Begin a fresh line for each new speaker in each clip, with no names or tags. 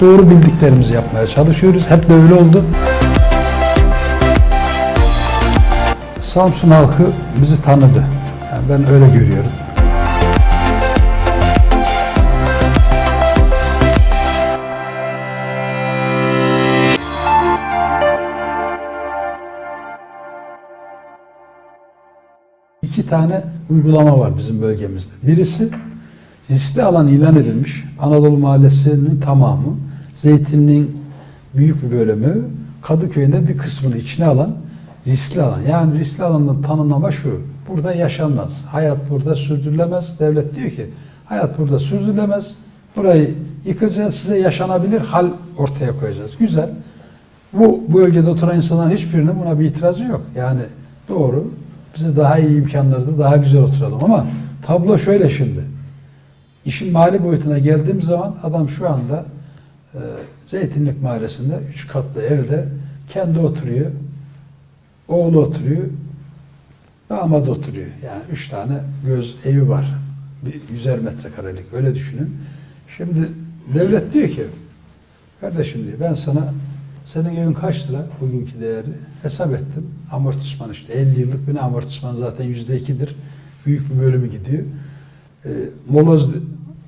doğru bildiklerimizi yapmaya çalışıyoruz. Hep de öyle oldu. Samsun halkı bizi tanıdı. Yani ben öyle görüyorum. İki tane uygulama var bizim bölgemizde. Birisi riskli alan ilan edilmiş. Anadolu Mahallesi'nin tamamı, Zeytinliğin büyük bir bölümü, Kadıköy'ün de bir kısmını içine alan riskli alan. Yani riskli alanın tanımlama şu. Burada yaşanmaz. Hayat burada sürdürülemez. Devlet diyor ki hayat burada sürdürülemez. Burayı yıkacağız. Size yaşanabilir hal ortaya koyacağız. Güzel. Bu bölgede oturan insanların hiçbirinin buna bir itirazı yok. Yani doğru. Bize daha iyi imkanlarda daha güzel oturalım ama tablo şöyle şimdi. İşin mali boyutuna geldiğim zaman adam şu anda e, Zeytinlik Mahallesi'nde üç katlı evde kendi oturuyor. Oğlu oturuyor. Damat oturuyor. Yani üç tane göz evi var. Bir yüzer metrekarelik. Öyle düşünün. Şimdi devlet diyor ki kardeşim diyor ben sana senin evin kaç lira bugünkü değeri hesap ettim. Amortisman işte 50 yıllık bir amortisman zaten yüzde ikidir. Büyük bir bölümü gidiyor. E, moloz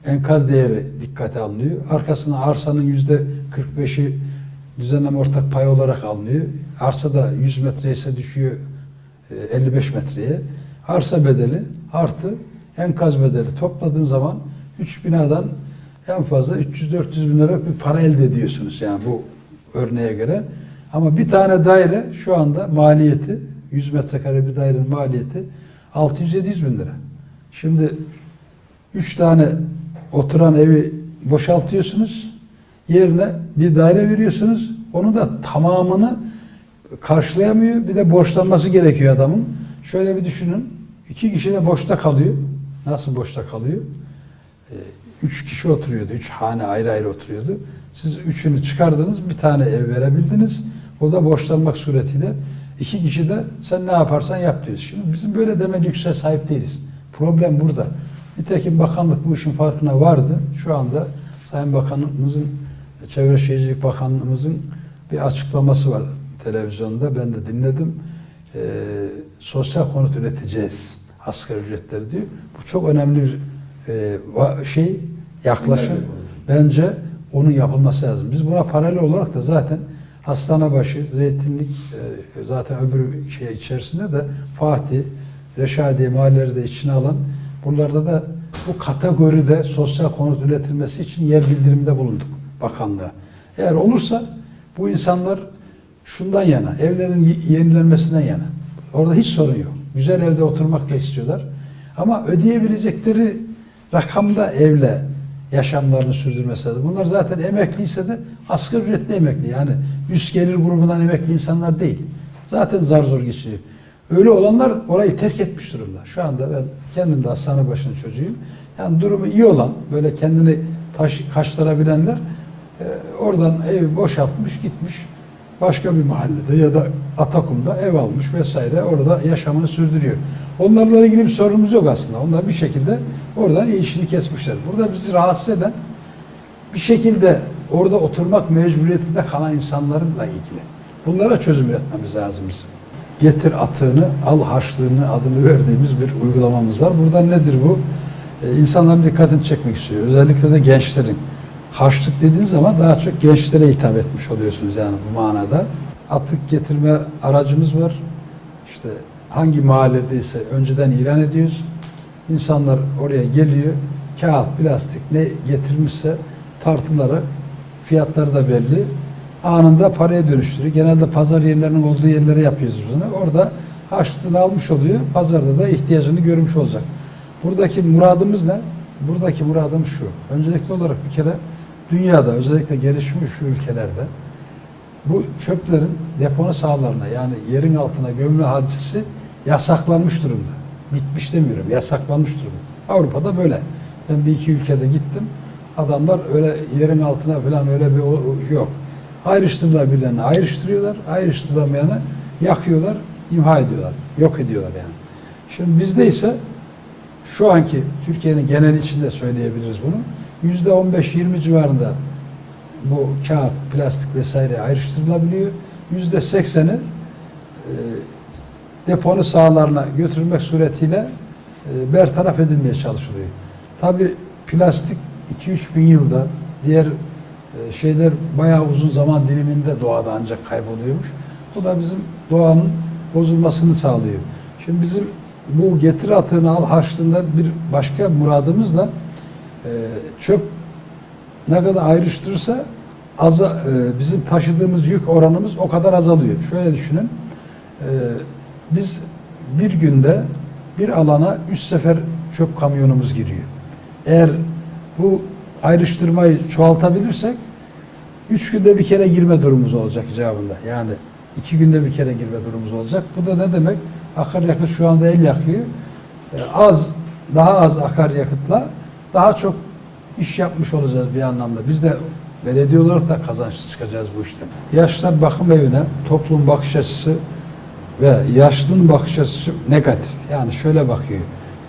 enkaz değeri dikkate alınıyor. Arkasına arsanın yüzde 45'i düzenleme ortak pay olarak alınıyor. Arsa da 100 metre ise düşüyor e, 55 metreye. Arsa bedeli artı enkaz bedeli topladığın zaman 3 binadan en fazla 300-400 bin lira bir para elde ediyorsunuz yani bu örneğe göre. Ama bir tane daire şu anda maliyeti 100 metrekare bir dairenin maliyeti 600-700 bin lira. Şimdi 3 tane oturan evi boşaltıyorsunuz. Yerine bir daire veriyorsunuz. Onu da tamamını karşılayamıyor. Bir de borçlanması gerekiyor adamın. Şöyle bir düşünün. iki kişi de boşta kalıyor. Nasıl boşta kalıyor? Ee, üç kişi oturuyordu. Üç hane ayrı ayrı oturuyordu. Siz üçünü çıkardınız. Bir tane ev verebildiniz. O da borçlanmak suretiyle iki kişi de sen ne yaparsan yap diyoruz. Şimdi bizim böyle deme lükse sahip değiliz. Problem burada. Nitekim bakanlık bu işin farkına vardı. Şu anda Sayın Bakanımızın, Çevre Şehircilik Bakanlığımızın bir açıklaması var televizyonda. Ben de dinledim. Ee, sosyal konut üreteceğiz asgari ücretleri diyor. Bu çok önemli bir e, şey, yaklaşım. Bence onun yapılması lazım. Biz buna paralel olarak da zaten Hastanebaşı, Zeytinlik e, zaten öbür şey içerisinde de Fatih, Reşadiye mahalleleri de içine alan buralarda da bu kategoride sosyal konut üretilmesi için yer bildiriminde bulunduk bakanlığa. Eğer olursa bu insanlar şundan yana, evlerin yenilenmesinden yana. Orada hiç sorun yok. Güzel evde oturmak da istiyorlar. Ama ödeyebilecekleri rakamda evle yaşamlarını sürdürmesi lazım. Bunlar zaten emekliyse de asgari ücretli emekli. Yani üst gelir grubundan emekli insanlar değil. Zaten zar zor geçiniyor. Öyle olanlar orayı terk etmiş durumda. Şu anda ben kendim de hastane başının çocuğuyum. Yani durumu iyi olan, böyle kendini taş, kaştırabilenler e, oradan evi boşaltmış gitmiş. Başka bir mahallede ya da Atakum'da ev almış vesaire orada yaşamını sürdürüyor. Onlarla ilgili bir sorunumuz yok aslında. Onlar bir şekilde oradan işini kesmişler. Burada bizi rahatsız eden bir şekilde orada oturmak mecburiyetinde kalan insanlarla ilgili. Bunlara çözüm üretmemiz lazım bizim. Getir atığını, al harçlığını adını verdiğimiz bir uygulamamız var. Burada nedir bu? Ee, insanların dikkatini çekmek istiyor. Özellikle de gençlerin. Harçlık dediğiniz zaman daha çok gençlere hitap etmiş oluyorsunuz yani bu manada. Atık getirme aracımız var. İşte hangi mahalledeyse önceden ilan ediyoruz. İnsanlar oraya geliyor. Kağıt, plastik ne getirmişse tartılarak fiyatları da belli. Anında paraya dönüştürüyor. Genelde pazar yerlerinin olduğu yerlere yapıyoruz bunu. Orada harçlığını almış oluyor. Pazarda da ihtiyacını görmüş olacak. Buradaki muradımız ne? Buradaki muradımız şu. Öncelikli olarak bir kere dünyada özellikle gelişmiş ülkelerde bu çöplerin deponu sahalarına yani yerin altına gömülme hadisesi yasaklanmış durumda. Bitmiş demiyorum, yasaklanmış durumda. Avrupa'da böyle. Ben bir iki ülkede gittim. Adamlar öyle yerin altına falan öyle bir yok. Ayrıştırılabilenini ayrıştırıyorlar, ayrıştırılamayanı yakıyorlar, imha ediyorlar, yok ediyorlar yani. Şimdi bizde ise şu anki Türkiye'nin genel içinde söyleyebiliriz bunu. Yüzde 15-20 civarında bu kağıt, plastik vesaire ayrıştırılabiliyor. Yüzde sekseni e, deponu sahalarına götürülmek suretiyle e, bertaraf edilmeye çalışılıyor. Tabi plastik 2-3 bin yılda diğer şeyler bayağı uzun zaman diliminde doğada ancak kayboluyormuş. Bu da bizim doğanın bozulmasını sağlıyor. Şimdi bizim bu getiri atığını al haçlığında bir başka muradımız da e, çöp ne kadar ayrıştırırsa aza, e, bizim taşıdığımız yük oranımız o kadar azalıyor. Şöyle düşünün. e, biz bir günde bir alana üç sefer çöp kamyonumuz giriyor. Eğer bu ayrıştırmayı çoğaltabilirsek üç günde bir kere girme durumumuz olacak icabında. Yani iki günde bir kere girme durumumuz olacak. Bu da ne demek? Akaryakıt şu anda el yakıyor. E, az, daha az akaryakıtla daha çok iş yapmış olacağız bir anlamda. Biz de belediye olarak da kazançlı çıkacağız bu işten. Yaşlar bakım evine toplum bakış açısı ve yaşlının bakış açısı negatif. Yani şöyle bakıyor.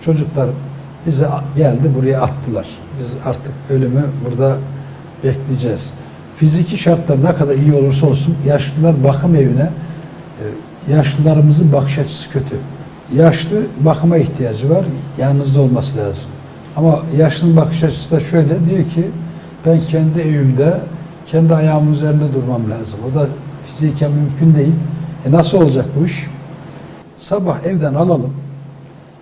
Çocuklar bize geldi buraya attılar. Biz artık ölümü burada bekleyeceğiz. Fiziki şartlar ne kadar iyi olursa olsun yaşlılar bakım evine e, yaşlılarımızın bakış açısı kötü. Yaşlı bakıma ihtiyacı var. Yalnızda olması lazım. Ama yaşlının bakış açısı da şöyle diyor ki ben kendi evimde kendi ayağımın üzerinde durmam lazım. O da fiziken mümkün değil. E nasıl olacak bu iş? Sabah evden alalım.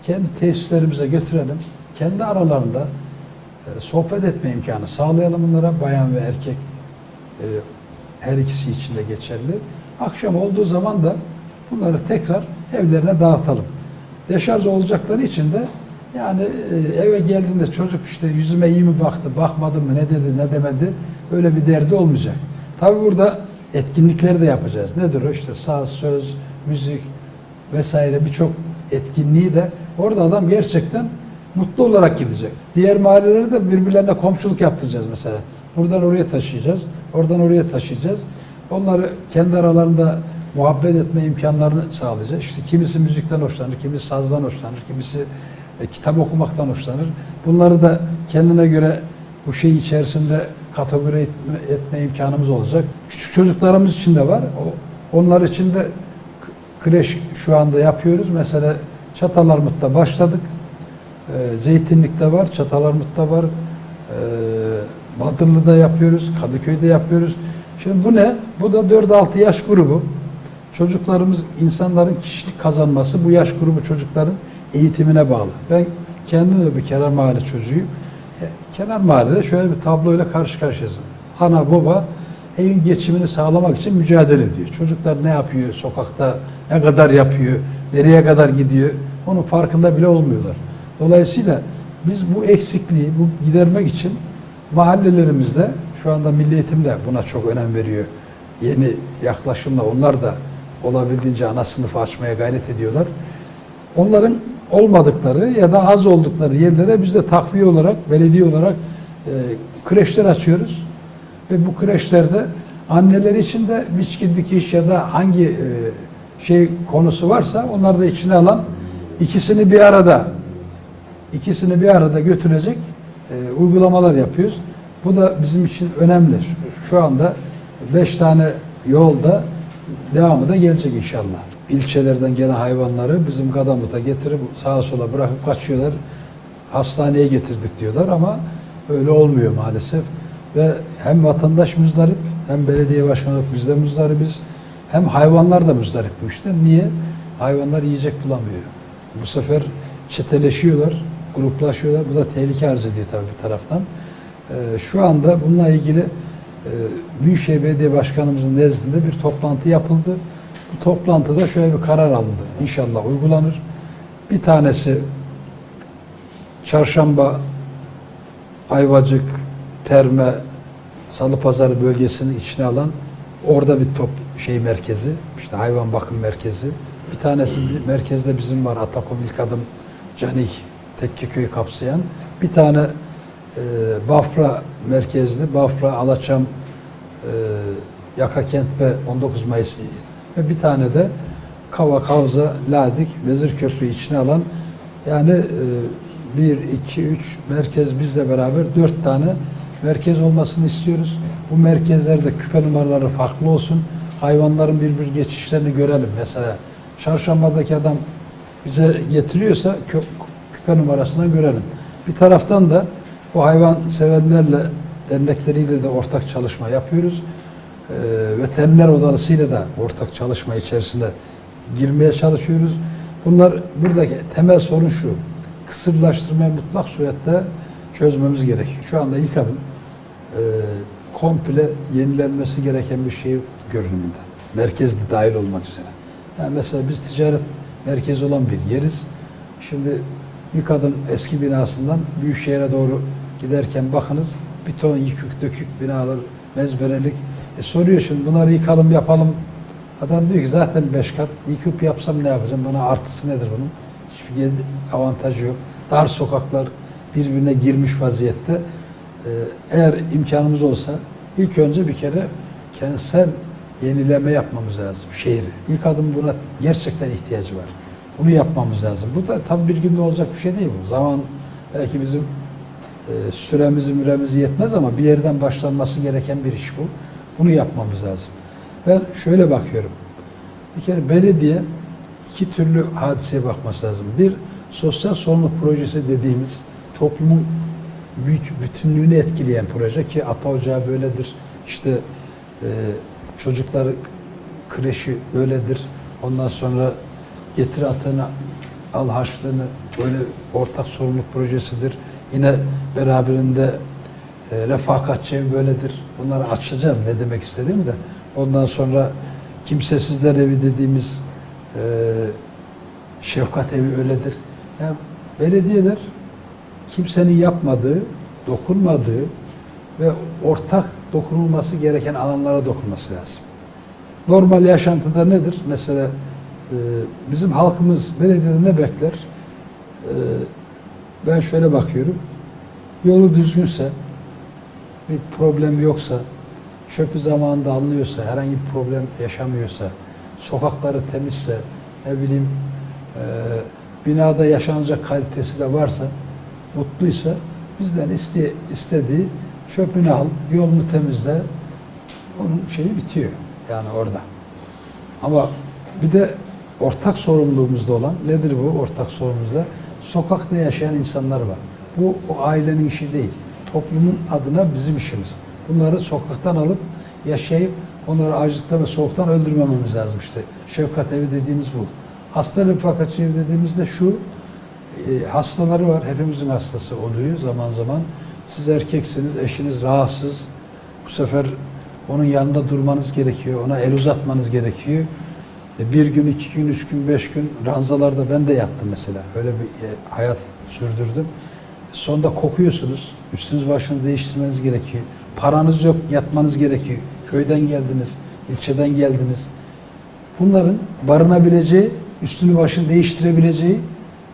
Kendi tesislerimize götürelim. Kendi aralarında sohbet etme imkanı sağlayalım bunlara. Bayan ve erkek e, her ikisi için de geçerli. Akşam olduğu zaman da bunları tekrar evlerine dağıtalım. Deşarj olacakları için de yani e, eve geldiğinde çocuk işte yüzüme iyi mi baktı, bakmadı mı, ne dedi, ne demedi böyle bir derdi olmayacak. Tabi burada etkinlikleri de yapacağız. Nedir o? İşte saz, söz, müzik vesaire birçok etkinliği de orada adam gerçekten mutlu olarak gidecek. Diğer mahallelere de birbirlerine komşuluk yaptıracağız mesela. Buradan oraya taşıyacağız, oradan oraya taşıyacağız. Onları kendi aralarında muhabbet etme imkanlarını sağlayacağız. İşte kimisi müzikten hoşlanır, kimisi sazdan hoşlanır, kimisi e, kitap okumaktan hoşlanır. Bunları da kendine göre bu şey içerisinde kategori etme, etme imkanımız olacak. Küçük çocuklarımız için de var. O, onlar için de kreş şu anda yapıyoruz. Mesela Çatalarmut'ta başladık. E, Zeytinlik'te var, Çatalarmut'ta var. E, Badırlı'da yapıyoruz, Kadıköy'de yapıyoruz. Şimdi bu ne? Bu da 4-6 yaş grubu. Çocuklarımız, insanların kişilik kazanması bu yaş grubu çocukların eğitimine bağlı. Ben kendim de bir kenar mahalle çocuğuyum. E, kenar mahallede şöyle bir tabloyla karşı karşıyayız. Ana baba evin geçimini sağlamak için mücadele ediyor. Çocuklar ne yapıyor sokakta, ne kadar yapıyor, nereye kadar gidiyor onun farkında bile olmuyorlar. Dolayısıyla biz bu eksikliği bu gidermek için mahallelerimizde şu anda Milli Eğitim de buna çok önem veriyor. Yeni yaklaşımla onlar da olabildiğince ana sınıfı açmaya gayret ediyorlar. Onların olmadıkları ya da az oldukları yerlere biz de takviye olarak, belediye olarak e, kreşler açıyoruz. Ve bu kreşlerde anneler için de biçki dikiş ya da hangi e, şey konusu varsa onları da içine alan ikisini bir arada ikisini bir arada götürecek e, uygulamalar yapıyoruz. Bu da bizim için önemli. Şu, anda beş tane yolda devamı da gelecek inşallah. İlçelerden gelen hayvanları bizim Kadamut'a getirip sağa sola bırakıp kaçıyorlar. Hastaneye getirdik diyorlar ama öyle olmuyor maalesef. Ve hem vatandaş müzdarip hem belediye başkanı biz de muzdaribiz. Hem hayvanlar da müzdarip bu işten. Niye? Hayvanlar yiyecek bulamıyor. Bu sefer çeteleşiyorlar, gruplaşıyorlar. Bu da tehlike arz ediyor tabii bir taraftan. Ee, şu anda bununla ilgili e, Büyükşehir Belediye Başkanımızın nezdinde bir toplantı yapıldı. Bu toplantıda şöyle bir karar alındı. İnşallah uygulanır. Bir tanesi çarşamba, Ayvacık, Terme, Salıpazarı bölgesini içine alan orada bir top şey merkezi, işte hayvan bakım merkezi. Bir tanesi bir merkezde bizim var Atakom İlk Adım Canik Tekkeköy'ü kapsayan. Bir tane e, Bafra merkezli, Bafra, Alaçam, e, Yakakent ve 19 Mayıs ve bir tane de Kava, Kavza, Ladik, Vezir Köprü'yü içine alan yani e, 1, 2, 3 merkez bizle beraber 4 tane merkez olmasını istiyoruz. Bu merkezlerde küpe numaraları farklı olsun. Hayvanların birbir geçişlerini görelim. Mesela çarşambadaki adam bize getiriyorsa küpe numarasına görelim. Bir taraftan da bu hayvan severlerle dernekleriyle de ortak çalışma yapıyoruz. Ee, veteriner odasıyla da ortak çalışma içerisinde girmeye çalışıyoruz. Bunlar buradaki temel sorun şu. Kısırlaştırmayı mutlak surette çözmemiz gerekiyor. Şu anda ilk adım e, komple yenilenmesi gereken bir şey görünümünde. Merkez de dahil olmak üzere. Yani mesela biz ticaret merkezi olan bir yeriz. Şimdi ilk adım eski binasından Büyükşehir'e doğru giderken bakınız bir ton yıkık dökük binalar, mezberelik. E soruyor şimdi bunları yıkalım yapalım. Adam diyor ki zaten beş kat yıkıp yapsam ne yapacağım? Bana artısı nedir bunun? Hiçbir avantajı yok. Dar sokaklar birbirine girmiş vaziyette. Ee, eğer imkanımız olsa ilk önce bir kere kentsel yenileme yapmamız lazım şehri. İlk adım buna gerçekten ihtiyacı var. Bunu yapmamız lazım. Bu da tabii bir günde olacak bir şey değil bu. Zaman belki bizim e, süremizi müremizi yetmez ama bir yerden başlanması gereken bir iş bu. Bunu yapmamız lazım. Ben şöyle bakıyorum. Bir kere belediye iki türlü hadiseye bakması lazım. Bir, sosyal sorumluluk projesi dediğimiz toplumun büyük bütünlüğünü etkileyen proje ki Ata Ocağı böyledir. İşte e, çocuklar kreşi böyledir. Ondan sonra getir atını al harçlığını böyle ortak sorumluluk projesidir. Yine beraberinde e, refakatçi böyledir. Bunları açacağım ne demek istediğimi de. Ondan sonra kimsesizler evi dediğimiz e, şefkat evi öyledir. Yani belediyeler kimsenin yapmadığı, dokunmadığı ve ortak dokunulması gereken alanlara dokunması lazım. Normal yaşantıda nedir? Mesela e, bizim halkımız belediyede ne bekler? E, ben şöyle bakıyorum. Yolu düzgünse, bir problem yoksa, çöpü zamanında alınıyorsa, herhangi bir problem yaşamıyorsa, sokakları temizse, ne bileyim e, binada yaşanacak kalitesi de varsa, mutluysa bizden iste, istediği çöpünü al, yolunu temizle, onun şeyi bitiyor yani orada. Ama bir de ortak sorumluluğumuzda olan nedir bu ortak sorumluluğumuzda? Sokakta yaşayan insanlar var. Bu o ailenin işi değil. Toplumun adına bizim işimiz. Bunları sokaktan alıp yaşayıp onları açlıktan ve soğuktan öldürmememiz lazım işte. Şefkat evi dediğimiz bu. Hasta refakatçi evi dediğimizde şu e, hastaları var. Hepimizin hastası oluyor zaman zaman. Siz erkeksiniz, eşiniz rahatsız. Bu sefer onun yanında durmanız gerekiyor. Ona el uzatmanız gerekiyor. E, bir gün, iki gün, üç gün, beş gün ranzalarda ben de yattım mesela. Öyle bir e, hayat sürdürdüm. Sonunda kokuyorsunuz. Üstünüz başınızı değiştirmeniz gerekiyor. Paranız yok, yatmanız gerekiyor. Köyden geldiniz, ilçeden geldiniz. Bunların barınabileceği, üstünü başını değiştirebileceği,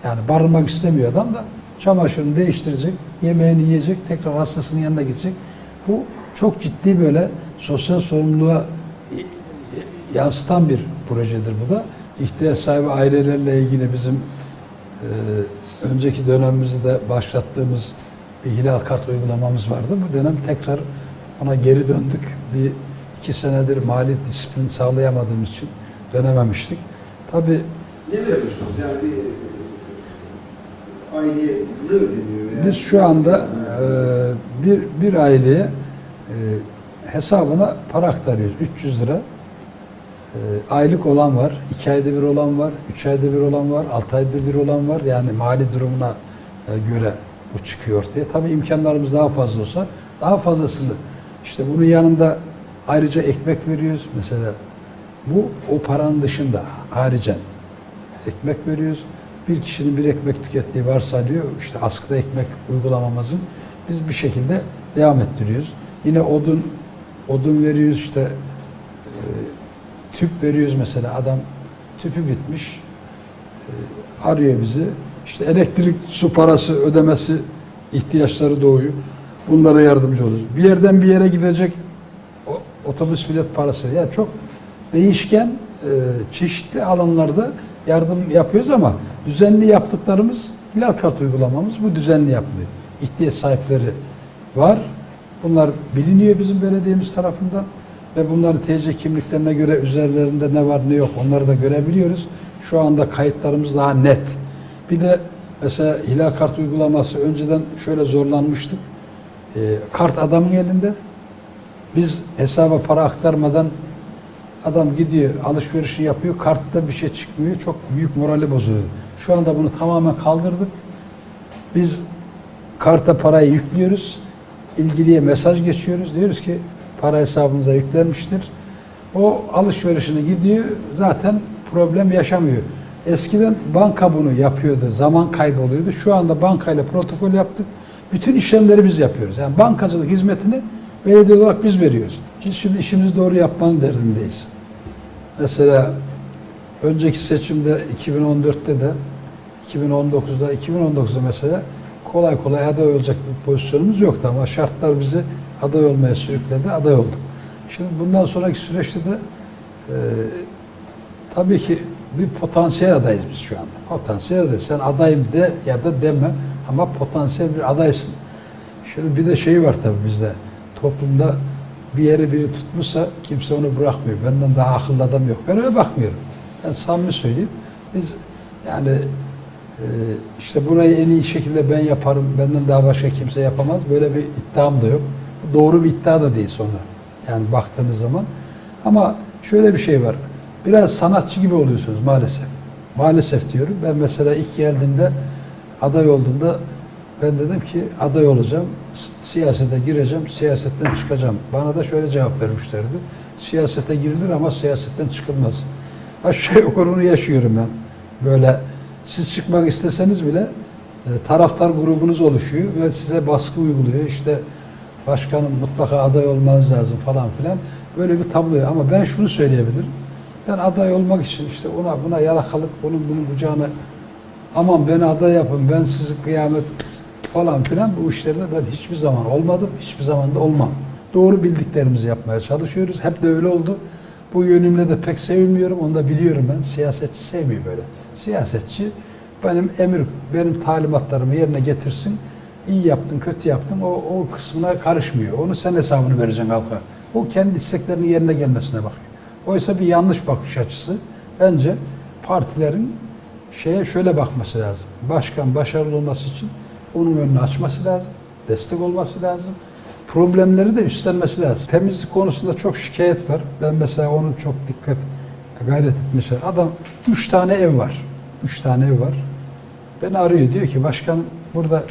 yani barınmak istemiyor adam da çamaşırını değiştirecek, yemeğini yiyecek, tekrar hastasının yanına gidecek. Bu çok ciddi böyle sosyal sorumluluğa yansıtan bir projedir bu da. İhtiyaç sahibi ailelerle ilgili bizim e, önceki dönemimizde başlattığımız bir hilal kart uygulamamız vardı. Bu dönem tekrar ona geri döndük. Bir iki senedir mali disiplin sağlayamadığımız için dönememiştik. Tabii
Ne veriyorsunuz? Yani bir aileye ne ödeniyor? Yani
Biz şu anda e, bir, bir aileye e, hesabına para aktarıyoruz. 300 lira. E, aylık olan var, 2 ayda bir olan var, 3 ayda bir olan var, 6 ayda bir olan var. Yani mali durumuna e, göre bu çıkıyor ortaya. Tabii imkanlarımız daha fazla olsa daha fazlasını. İşte bunun yanında ayrıca ekmek veriyoruz. Mesela bu o paranın dışında haricen ekmek veriyoruz. Bir kişinin bir ekmek tükettiği varsayılıyor. İşte askıda ekmek uygulamamızın biz bir şekilde devam ettiriyoruz. Yine odun odun veriyoruz işte tüp veriyoruz mesela adam tüpü bitmiş e, arıyor bizi. İşte elektrik su parası ödemesi ihtiyaçları doğuyor. Bunlara yardımcı oluyoruz. Bir yerden bir yere gidecek otobüs bilet parası. Yani çok değişken e, çeşitli alanlarda yardım yapıyoruz ama düzenli yaptıklarımız hilal kart uygulamamız bu düzenli yapılıyor. İhtiyaç sahipleri var. Bunlar biliniyor bizim belediyemiz tarafından ve bunları TC kimliklerine göre üzerlerinde ne var ne yok onları da görebiliyoruz. Şu anda kayıtlarımız daha net. Bir de mesela hilal kart uygulaması önceden şöyle zorlanmıştık. Ee, kart adamın elinde. Biz hesaba para aktarmadan adam gidiyor alışverişi yapıyor. Kartta bir şey çıkmıyor. Çok büyük morali bozuyor. Şu anda bunu tamamen kaldırdık. Biz karta parayı yüklüyoruz. İlgiliye mesaj geçiyoruz. Diyoruz ki para hesabınıza yüklenmiştir. O alışverişine gidiyor. Zaten problem yaşamıyor. Eskiden banka bunu yapıyordu. Zaman kayboluyordu. Şu anda bankayla protokol yaptık. Bütün işlemleri biz yapıyoruz. Yani bankacılık hizmetini belediye olarak biz veriyoruz. Biz şimdi işimizi doğru yapmanın derdindeyiz. Mesela önceki seçimde 2014'te de 2019'da 2019'da mesela kolay kolay aday olacak bir pozisyonumuz yoktu ama şartlar bizi aday olmaya sürükledi, aday olduk. Şimdi bundan sonraki süreçte de e, tabii ki bir potansiyel adayız biz şu anda. Potansiyel aday. Sen adayım de ya da deme ama potansiyel bir adaysın. Şimdi bir de şey var tabii bizde. Toplumda bir yere biri tutmuşsa kimse onu bırakmıyor. Benden daha akıllı adam yok. Ben öyle bakmıyorum. Ben samimi söyleyeyim. Biz yani işte burayı en iyi şekilde ben yaparım. Benden daha başka kimse yapamaz. Böyle bir iddiam da yok. Doğru bir iddia da değil sonra. Yani baktığınız zaman. Ama şöyle bir şey var. Biraz sanatçı gibi oluyorsunuz maalesef. Maalesef diyorum. Ben mesela ilk geldiğimde aday olduğumda ben dedim ki aday olacağım, si- siyasete gireceğim, siyasetten çıkacağım. Bana da şöyle cevap vermişlerdi. Siyasete girilir ama siyasetten çıkılmaz. Aşağı yukarı onu yaşıyorum ben. Böyle siz çıkmak isteseniz bile e, taraftar grubunuz oluşuyor ve size baskı uyguluyor. İşte başkanım mutlaka aday olmanız lazım falan filan. Böyle bir tablo. Ama ben şunu söyleyebilirim. Ben aday olmak için işte ona buna yalakalık, onun bunun kucağına aman beni aday yapın, ben sizi kıyamet falan filan bu işlerde ben hiçbir zaman olmadım, hiçbir zaman da olmam. Doğru bildiklerimizi yapmaya çalışıyoruz. Hep de öyle oldu. Bu yönümle de pek sevilmiyorum, onu da biliyorum ben. Siyasetçi sevmiyor böyle. Siyasetçi benim emir, benim talimatlarımı yerine getirsin. İyi yaptın, kötü yaptın, o, o kısmına karışmıyor. Onu sen hesabını vereceksin halka. O kendi isteklerinin yerine gelmesine bakıyor. Oysa bir yanlış bakış açısı. Bence partilerin şeye şöyle bakması lazım. Başkan başarılı olması için onun önünü açması lazım. Destek olması lazım. Problemleri de üstlenmesi lazım. Temizlik konusunda çok şikayet var. Ben mesela onun çok dikkat gayret etmişim. Adam üç tane ev var. Üç tane ev var. Beni arıyor diyor ki başkan burada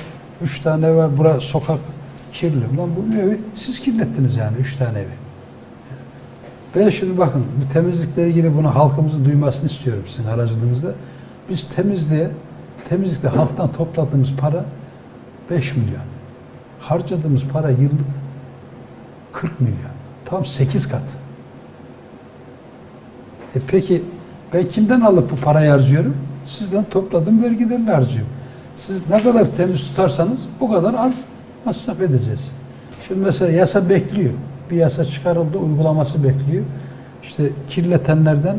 üç tane ev var. Bura sokak kirli. Lan bu evi siz kirlettiniz yani üç tane evi. Ben şimdi bakın bu temizlikle ilgili bunu halkımızın duymasını istiyorum sizin aracılığınızda. Biz temizliğe, temizlikte halktan topladığımız para 5 milyon. Harcadığımız para yıllık 40 milyon. Tam 8 kat. E peki ben kimden alıp bu parayı harcıyorum? Sizden topladığım vergilerini harcıyorum. Siz ne kadar temiz tutarsanız o kadar az masraf edeceğiz. Şimdi mesela yasa bekliyor. Bir yasa çıkarıldı, uygulaması bekliyor. İşte kirletenlerden,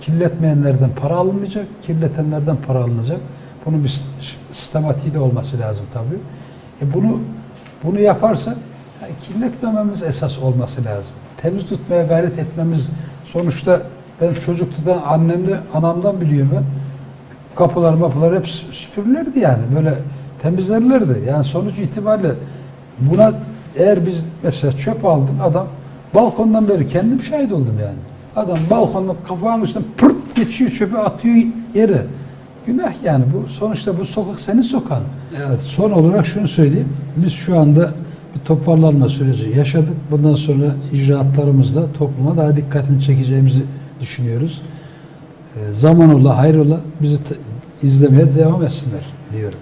kirletmeyenlerden para alınmayacak, kirletenlerden para alınacak. Bunun bir sistematiği de olması lazım tabii. E bunu bunu yaparsak yani kirletmememiz esas olması lazım. Temiz tutmaya gayret etmemiz sonuçta ben çocukluktan annemde anamdan biliyorum ben. Kapılar mapılar hep süpürülürdi yani. Böyle temizlerlerdi. Yani sonuç itibariyle buna eğer biz mesela çöp aldık adam balkondan beri kendim şahit oldum yani. Adam balkonda kapağın üstüne pırt geçiyor çöpü atıyor yere. Günah yani bu sonuçta bu sokak senin sokağın. Evet, son olarak şunu söyleyeyim. Biz şu anda bir toparlanma süreci yaşadık. Bundan sonra icraatlarımızda topluma daha dikkatini çekeceğimizi düşünüyoruz. Ee, zaman ola, hayrola bizi izlemeye devam etsinler diyorum.